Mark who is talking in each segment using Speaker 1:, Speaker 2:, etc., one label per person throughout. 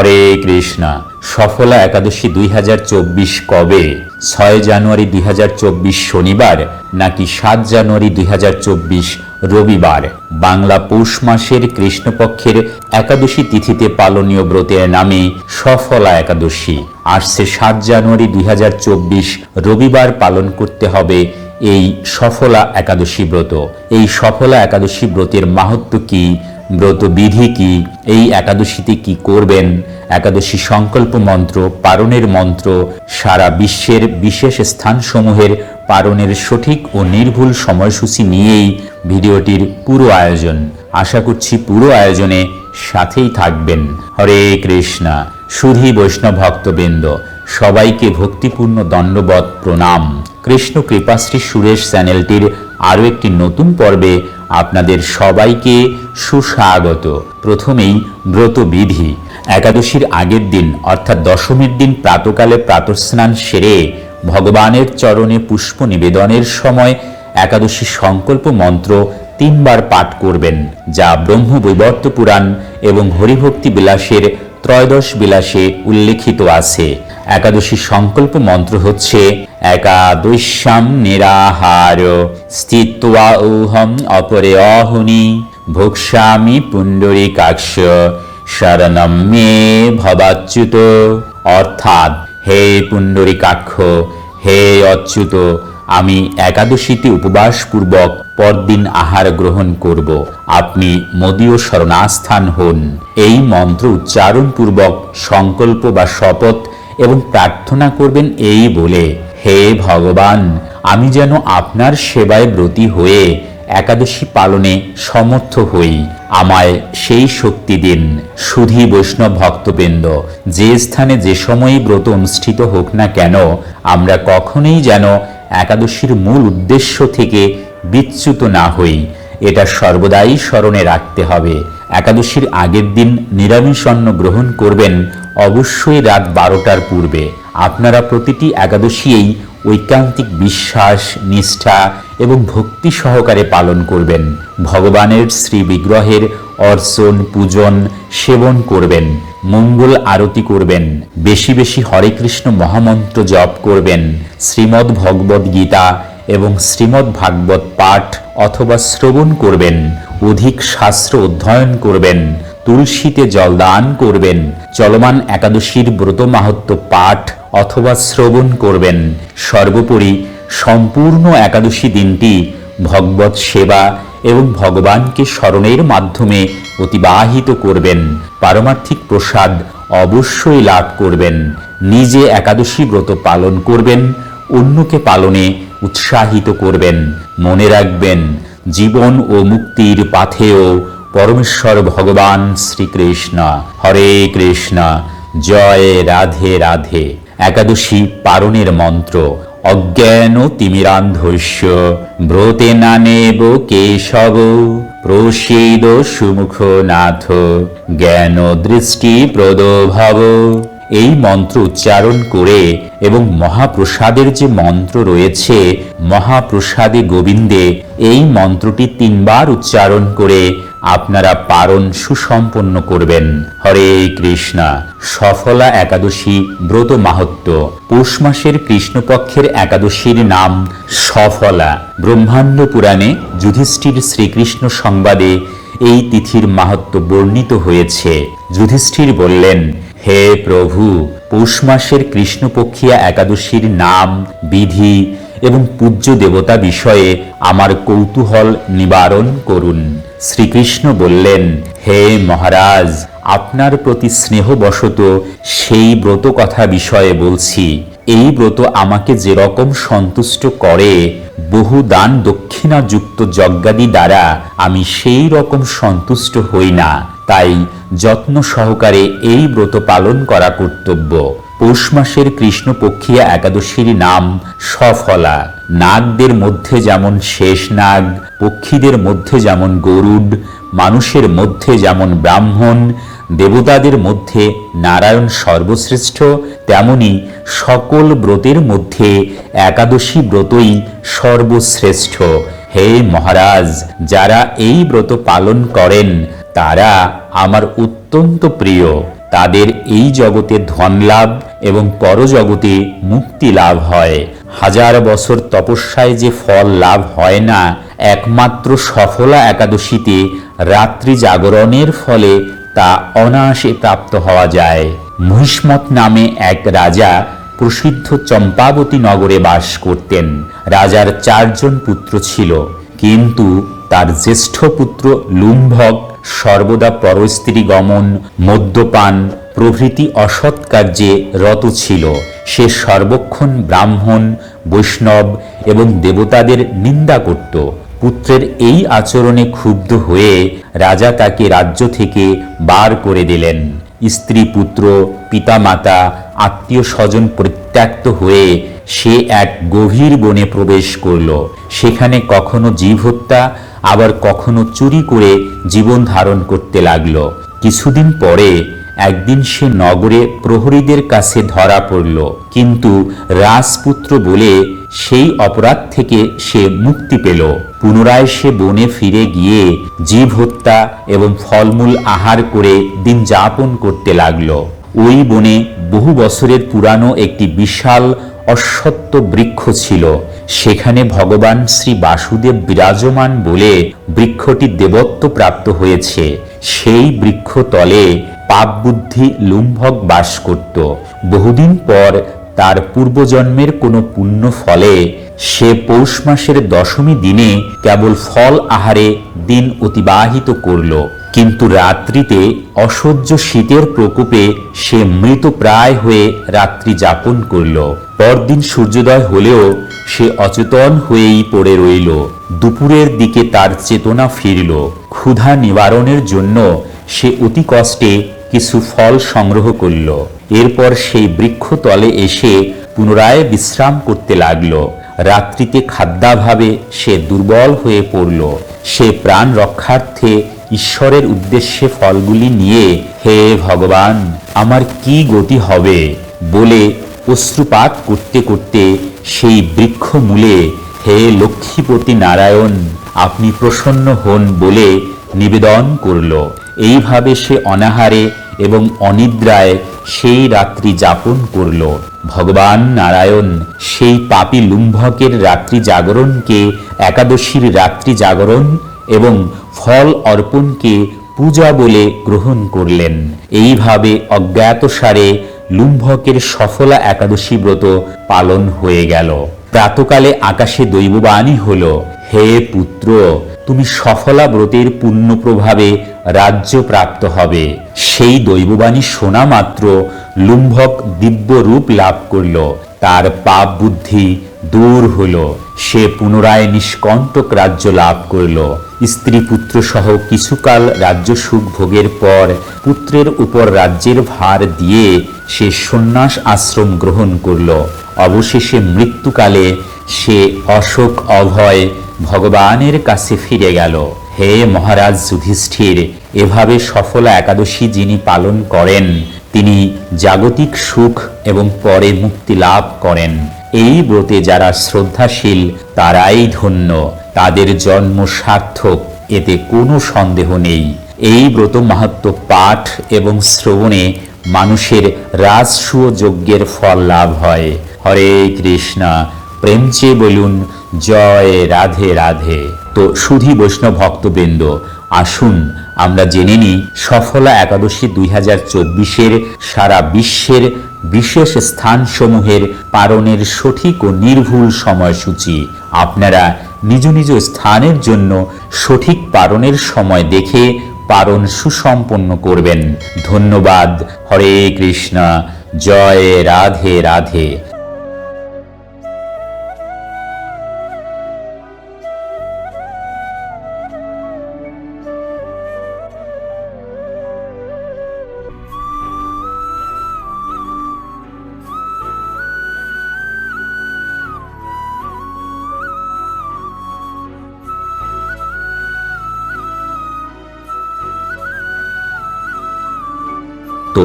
Speaker 1: হরে কৃষ্ণ। সফলা একাদশী দুই কবে? ছয় জানুয়ারি দুই শনিবার নাকি সাত জানুয়ারি দুই রবিবার? বাংলা পৌষ মাসের কৃষ্ণপক্ষের একাদশী তিথিতে পালনীয় ব্রতের নামে সফলা একাদশী। আসছে সাত জানুয়ারি দুই হাজার চব্বিশ রবিবার পালন করতে হবে এই সফলা একাদশী ব্রত। এই সফলা একাদশী ব্রতের মাহাত্ম কি ব্রত বিধি কি? এই একাদশীতে কি করবেন? একাদশী সংকল্প মন্ত্র, পারণের মন্ত্র, সারা বিশ্বের বিশেষ স্থানসমূহের পারণের সঠিক ও নির্ভুল সময়সূচি নিয়েই ভিডিওটির পুরো আয়োজন। আশা করছি পুরো আয়োজনে সাথেই থাকবেন। হরে কৃষ্ণা। সুধী বৈষ্ণব ভক্তবৃন্দ, সবাইকে ভক্তিপূর্ণ দণ্ডবত প্রণাম। কৃষ্ণ কৃপাশ্রী সুরেশ চ্যানেলটির আরও একটি নতুন পর্বে আপনাদের সবাইকে সুস্বাগত। প্রথমেই ব্রত বিধি একাদশীর আগের দিন, অর্থাৎ দশমীর দিন প্রাতকালে প্রাতস্নান সেরে ভগবানের চরণে পুষ্প নিবেদনের সময় একাদশী সংকল্প মন্ত্র তিনবার পাঠ করবেন, যা ব্রহ্ম বৈবর্ত পুরাণ এবং হরিভক্তি বিলাসের ত্রয়োদশ বিলাসে উল্লেখিত আছে। একাদশী সংকল্প মন্ত্র হচ্ছে, একাদশ্যাম নিরাহার স্থিত্বা অপরে অহনি ভোক্সামি পুণ্ডরীকাক্ষ শরণম মে ভবাচ্যুত। অর্থাৎ, হে পুণ্ডরী কাক্ষ হে অচ্যুত আমি একাদশীতে উপবাসপূর্বক পরদিন আহার গ্রহণ করব। আপনি মদীয় শরণাস্থান হন। এই মন্ত্র উচ্চারণ পূর্বক সংকল্প বা শপথ এবং প্রার্থনা করবেন এই বলে, হে ভগবান, আমি যেন আপনার সেবায় ব্রতী হয়ে একাদশী পালনে সমর্থ হই। আমায় সেই শক্তি দিন। সুধী বৈষ্ণব ভক্তবৃন্দ, যে স্থানে যে সময়ই ব্রত অনুষ্ঠিত হোক না কেন, আমরা কখনোই যেন একাদশীর মূল উদ্দেশ্য থেকে বিচ্যুত না হই। এটা সর্বদাই স্মরণে রাখতে হবে। একাদশীর আগের দিন নিরামিষ অন্ন গ্রহণ করবেন অবশ্যই রাত বারোটার পূর্বে। আপনারা প্রতিটি একাদশীই ঐকান্তিক বিশ্বাস, নিষ্ঠা এবং ভক্তি সহকারে পালন করবেন। ভগবানের শ্রী বিগ্রহের অর্চন, পূজন, সেবন করবেন, মঙ্গল আরতি করবেন, বেশি বেশি হরে কৃষ্ণ মহামন্ত্র জপ করবেন, শ্রীমদ্ ভগবদ গীতা এবং শ্রীমদ্ ভাগবত পাঠ অথবা শ্রবণ করবেন, অধিক শাস্ত্র অধ্যয়ন করবেন, তুলসীতে জলদান করবেন, চলমান একাদশীর ব্রত মাহাত্ম পাঠ অথবা শ্রবণ করবেন, সর্বোপরি সম্পূর্ণ একাদশী দিনটি ভগবত সেবা এবং ভগবানকে স্মরণের মাধ্যমে অতিবাহিত করবেন। পারমার্থিক প্রসাদ অবশ্যই লাভ করবেন। নিজে একাদশী ব্রত পালন করবেন, অন্যকে পালনে উৎসাহিত করবেন। মনে রাখবেন, জীবন ও মুক্তির পাথেও পরমেশ্বর ভগবান শ্রীকৃষ্ণ। হরে কৃষ্ণ, জয় রাধে রাধে। একাদশী পারণের মন্ত্র। অজ্ঞান তিমিরান্ধস্য, ব্রতে নানেব কেশব, প্রসীদ সুমুখ নাথ, জ্ঞান দৃষ্টি প্রদভব। এই মন্ত্র উচ্চারণ করে এবং মহাপ্রসাদের যে মন্ত্র রয়েছে, মহাপ্রসাদে গোবিন্দে, এই মন্ত্রটি তিনবার উচ্চারণ করে আপনারা পারণ সুসম্পন্ন করবেন। হরে কৃষ্ণা। সফলা একাদশী ব্রত মাহাত্ম। পৌষ মাসের কৃষ্ণপক্ষের একাদশীর নাম সফলা। ব্রহ্মাণ্ড পুরাণে যুধিষ্ঠির শ্রীকৃষ্ণ সংবাদে এই তিথির মাহাত্ম বর্ণিত হয়েছে। যুধিষ্ঠির বললেন, হে প্রভু, পৌষ মাসের কৃষ্ণপক্ষিয়া একাদশীর নাম, বিধি এবং পূজ্য দেবতা বিষয়ে আমার কৌতূহল নিবারণ করুন। শ্রীকৃষ্ণ বললেন, হে মহারাজ, আপনার প্রতি স্নেহবশত সেই ব্রত কথা বিষয়ে বলছি। এই ব্রত আমাকে যেরকম সন্তুষ্ট করে, বহু দান দক্ষিণা যুক্ত যজ্ঞাদি দ্বারা আমি সেই রকম সন্তুষ্ট হই না। তাই যত্ন সহকারে এই ব্রত পালন করা কর্তব্য। পৌষ মাসের কৃষ্ণপক্ষিয়া একাদশীর নাম সফলা। নাগদের মধ্যে যেমন শেষ নাগ, পক্ষীদের মধ্যে যেমন গরুড, মানুষের মধ্যে যেমন ব্রাহ্মণ, দেবতাদের মধ্যে নারায়ণ সর্বশ্রেষ্ঠ, তেমনি সকল ব্রতের মধ্যে একাদশী ব্রতই সর্বশ্রেষ্ঠ। হে মহারাজ, যারা এই ব্রত পালন করেন, তারা আমার অত্যন্ত প্রিয়। তাদের এই জগতে ধন লাভ এবং পরজগতে মুক্তি লাভ হয়। হাজার বছর তপস্যায় যে ফল লাভ হয় না, একমাত্র সফলা একাদশীতে রাত্রি জাগরণের ফলে তা অনায়াসে প্রাপ্ত হওয়া যায়। মহিষ্মত নামে এক রাজা প্রসিদ্ধ চম্পাবতী নগরে বাস করতেন। রাজার চারজন পুত্র ছিল, কিন্তু তার জ্যেষ্ঠ পুত্র লুম্ভক সর্বদা পরস্ত্রী গমন, মদ্যপান, প্রভৃতি অসৎ কার্যে রত ছিল। সে সর্বক্ষণ ব্রাহ্মণ, বৈষ্ণব এবং দেবতাদের নিন্দা করত। পুত্রের এই আচরণে ক্ষুব্ধ হয়ে রাজা তাকে রাজ্য থেকে বার করে দিলেন। স্ত্রী পুত্র, পিতামাতা আত্মীয় স্বজন পরিত্যক্ত হয়ে সে এক গভীর বনে প্রবেশ করল। সেখানে কখনো জীব হত্যা, আবার কখনো চুরি করে জীবন ধারণ করতে লাগল। কিছুদিন পরে একদিন সে নগরে প্রহরীদের কাছে ধরা পড়ল। কিন্তু রাজপুত্র বলে সেই অপরাধ থেকে সে মুক্তি পেল। পুনরায় সে বনে ফিরে গিয়ে জীব হত্যা এবং ফলমূল আহার করে দিন যাপন করতে লাগল। ওই বনে বহু বছরের পুরানো একটি বিশাল অশ্বত্থ বৃক্ষ ছিল। সেখানে ভগবান শ্রী বাসুদেব বিরাজমান বলে বৃক্ষটি দেবত্ব প্রাপ্ত হয়েছে। সেই বৃক্ষ তলে পাপ বুদ্ধি লুম্ভক বাস করত। বহুদিন পর তার পূর্বজন্মের কোনো পুণ্য ফলে সে পৌষ মাসের দশমী দিনে কেবল ফল আহারে দিন অতিবাহিত করল। কিন্তু রাত্রিতে অসহ্য শীতের প্রকোপে সে মৃত প্রায় হয়ে রাত্রি যাপন করল। পরদিন সূর্যোদয় হলেও সে অচেতন হয়েই পড়ে রইল। দুপুরের দিকে তার চেতনা ফিরল। ক্ষুধা নিবারণের জন্য সে অতি কষ্টে কিছু ফল সংগ্রহ করল। এরপর সেই বৃক্ষতলে এসে পুনরায় বিশ্রাম করতে লাগল। রাত্রিতে খাদ্যাভাবে সে দুর্বল হয়ে পড়ল। সে প্রাণ রক্ষার্থে ঈশ্বরের উদ্দেশ্যে ফলগুলি নিয়ে, হে ভগবান, আমার কি গতি হবে? বলে অশ্রুপাত করতে করতে সেই বৃক্ষ মূলে, হে লক্ষ্মীপতি নারায়ণ, আপনি প্রসন্ন হন বলে নিবেদন করল। এইভাবে সে অনাহারে এবং অনিদ্রায় সেই রাত্রি যাপন করল। ভগবান নারায়ণ সেই পাপী লুম্ভকের রাত্রি জাগরণকে, একাদশীর রাত্রি জাগরণ এবং ফল অর্পণকে পূজা বলে গ্রহণ করলেন। এইভাবে অজ্ঞাতসারে লুম্ভকের সফলা একাদশী ব্রত পালন হয়ে গেল। প্রাতকালে আকাশে দৈববাণী হল, হে পুত্র, তুমি সফলা ব্রতের পুণ্য প্রভাবে রাজ্য প্রাপ্ত হবে। সেই দৈববাণী শোনা মাত্র লুম্ভক দিব্য রূপ লাভ করল। তার পাপ বুদ্ধি দূর হল। সে পুনরায় নিষ্কণ্টক রাজ্য লাভ করল। স্ত্রী পুত্র সহ কিছুকাল রাজ্য সুখ ভোগের পর পুত্রের উপর রাজ্যের ভার দিয়ে সে সন্ন্যাস আশ্রম গ্রহণ করল। অবশেষে মৃত্যুকালে সে অশোক অভয় ভগবানের কাছে ফিরে গেল। হে মহারাজ যুধিষ্ঠির, এভাবে সফলা একাদশী যিনি পালন করেন, তিনি জাগতিক সুখ এবং পরে মুক্তি লাভ করেন। এই ব্রতে যারা শ্রদ্ধাশীল, তারাই ধন্য। তাদের জন্ম সার্থক, এতে কোনো সন্দেহ নেই। এই ব্রত মাহাত্ম পাঠ এবং শ্রবণে মানুষের রাজসূয় যজ্ঞের ফল লাভ হয়। হরে কৃষ্ণা, প্রেম চেয়ে বলুন, জয় রাধে রাধে। তো সুধী বৈষ্ণব ভক্তবৃন্দ, আসুন, আমরা জেনে নিই, সফলা একাদশী দুই হাজার চব্বিশের সারা বিশ্বের বিশেষ স্থানসমূহের পারণের সঠিক ও নির্ভুল সময়সূচি। আপনারা নিজ নিজ স্থানের জন্য সঠিক পারণের সময় দেখে পারণ সুসম্পন্ন করবেন। ধন্যবাদ। হরে কৃষ্ণ। জয় রাধে রাধে।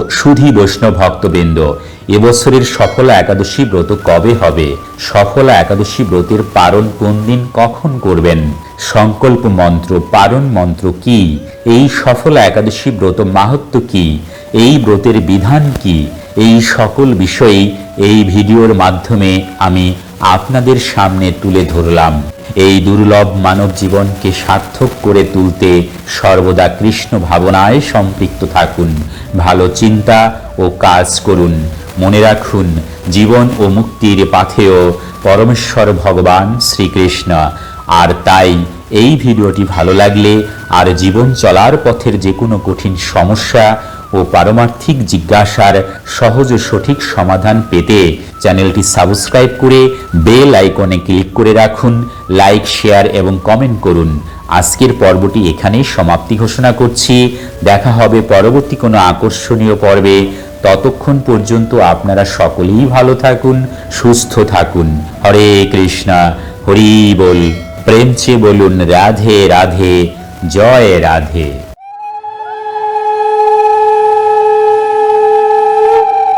Speaker 1: সুধী বৈষ্ণব ভক্তবৃন্দ, এবছরের সফলা একাদশী ব্রত কবে হবে? সফলা একাদশী ব্রতের পারণ কোন দিন কখন করবেন? সংকল্প মন্ত্র পারণ মন্ত্র কি? এই সফলা একাদশী ব্রত মাহাত্ম কি? এই ব্রতের বিধান কি? এই সকল বিষয়ই এই ভিডিওর মাধ্যমে আমি আপনাদের সামনে তুলে ধরলাম। এই দুর্লভ মানব জীবনকে সার্থক করে তুলতে সর্বদা কৃষ্ণ ভাবনায় সম্পৃক্ত থাকুন। ভালো চিন্তা ও কাজ করুন। মনে রাখুন, জীবন ও মুক্তির পাথেয় পরমেশ্বর ভগবান শ্রীকৃষ্ণ। আর তাই এই ভিডিওটি ভালো লাগলে আর জীবন চলার পথের যে কোনো কঠিন সমস্যা ও পারমার্থিক জিজ্ঞাসার সহজ সঠিক সমাধান পেতে চ্যানেলটি সাবস্ক্রাইব করে বেল আইকনে ক্লিক করে রাখুন, লাইক, শেয়ার এবং কমেন্ট করুন। আজকের পর্বটি এখানেই সমাপ্তি ঘোষণা করছি। দেখা হবে পরবর্তী কোনো আকর্ষণীয় পর্বে। ততক্ষণ পর্যন্ত আপনারা সকলেই ভালো থাকুন, সুস্থ থাকুন। হরে কৃষ্ণা, হরি বল। প্রেম চেয়ে বলুন, রাধে রাধে, জয় রাধে।